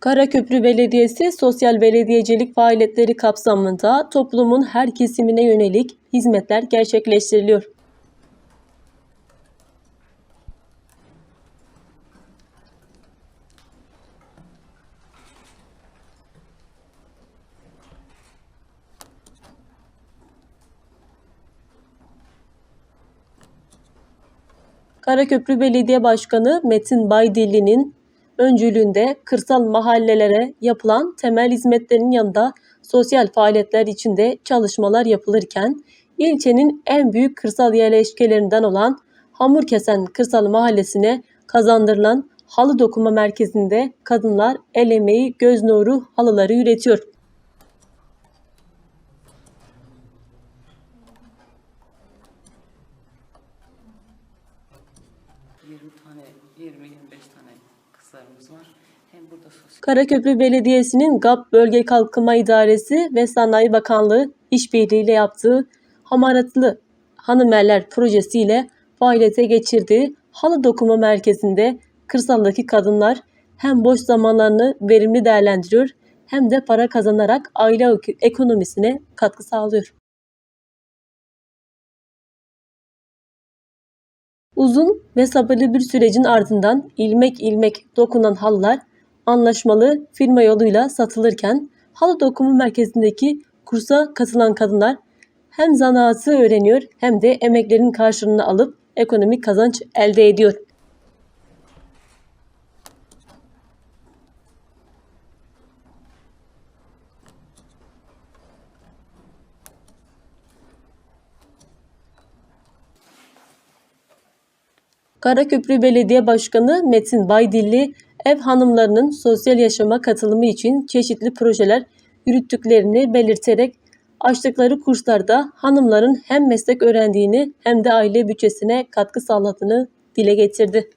Karaköprü Belediyesi sosyal belediyecilik faaliyetleri kapsamında toplumun her kesimine yönelik hizmetler gerçekleştiriliyor. Karaköprü Belediye Başkanı Metin Baydilli'nin öncülüğünde kırsal mahallelere yapılan temel hizmetlerin yanında sosyal faaliyetler içinde çalışmalar yapılırken ilçenin en büyük kırsal yerleşkelerinden olan Hamurkesen Kırsal Mahallesi'ne kazandırılan halı dokuma merkezinde kadınlar el emeği göz nuru halıları üretiyor. ...20 tane, 20-25 tane kızlarımız var. Hem burada sosyal Karaköprü Belediyesi'nin GAP Bölge Kalkınma İdaresi ve Sanayi Bakanlığı işbirliğiyle yaptığı Hamaratlı Hanımerler projesiyle faaliyete geçirdiği halı dokuma merkezinde kırsaldaki kadınlar hem boş zamanlarını verimli değerlendiriyor hem de para kazanarak aile ekonomisine katkı sağlıyor. Uzun ve sabırlı bir sürecin ardından ilmek ilmek dokunan halılar anlaşmalı firma yoluyla satılırken halı dokuma merkezindeki kursa katılan kadınlar hem zanaatı öğreniyor hem de emeklerin karşılığını alıp ekonomik kazanç elde ediyor. Karaköprü Belediye Başkanı Metin Baydilli, ev hanımlarının sosyal yaşama katılımı için çeşitli projeler yürüttüklerini belirterek açtıkları kurslarda hanımların hem meslek öğrendiğini hem de aile bütçesine katkı sağladığını dile getirdi.